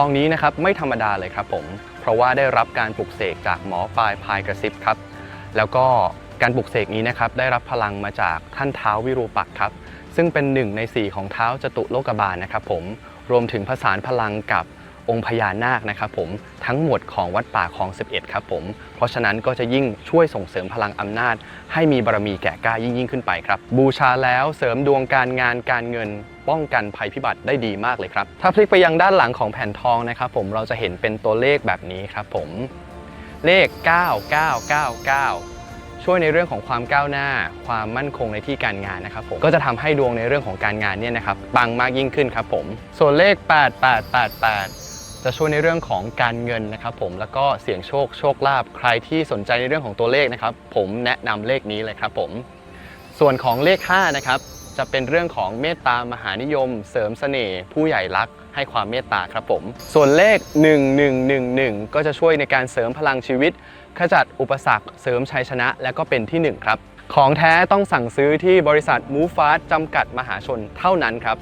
ทองนี้นะครับไม่ธรรมดาเลยครับผม เพราะว่าได้รับการปลุกเสกจากหมอปลายพายกระซิบครับ แล้วก็การปลุกเสกนี้นะครับได้รับพลังมาจากท่านเท้าวิรูปักครับ ซึ่งเป็นหนึ่งในสี่ของเท้าจตุโลกบาลนะครับผมรวมถึงผสานพลังกับ องค์พญานาคนะครับผมทั้งหมดของวัดป่าคลอง 11 ครับผม เพราะฉะนั้นก็จะยิ่งช่วยส่งเสริมพลังอำนาจ ให้มีบารมีแก่กล้ายิ่งยิ่งขึ้นไปครับ บูชาแล้วเสริมดวงการงานการเงิน ป้องกันภัยพิบัติได้ดีมากเลยครับ ถ้าพลิกไปยังด้านหลังของแผ่นทองนะครับผมเราจะเห็นเป็นตัวเลขแบบนี้ครับผมเลข 9999ช่วยในเรื่องของความก้าวหน้า ความมั่นคงในที่การงานนะครับผมก็จะทำให้ดวงในเรื่องของการงานเนี่ยนะครับปังมากยิ่งขึ้นครับผม ส่วนเลข 8888 จะช่วยในเรื่องของการเงินนะครับผมแล้วก็เสี่ยงโชคโชคลาภใครที่สนใจในเรื่องของตัวเลขนะครับ ผมแนะนำเลขนี้เลยครับผม ส่วนของเลข5นะครับจะเป็นเรื่องของเมตตามหานิยม เสริมเสน่ห์ผู้ใหญ่รักให้ความเมตตาครับผม ส่วนเลข 1111 ก็จะช่วยในการเสริมพลังชีวิต ขจัดอุปสรรค เสริมชัยชนะ และก็เป็นที่ 1 ครับ ของแท้ต้องสั่งซื้อที่บริษัทมูฟาสจำกัดมหาชนเท่านั้นครับ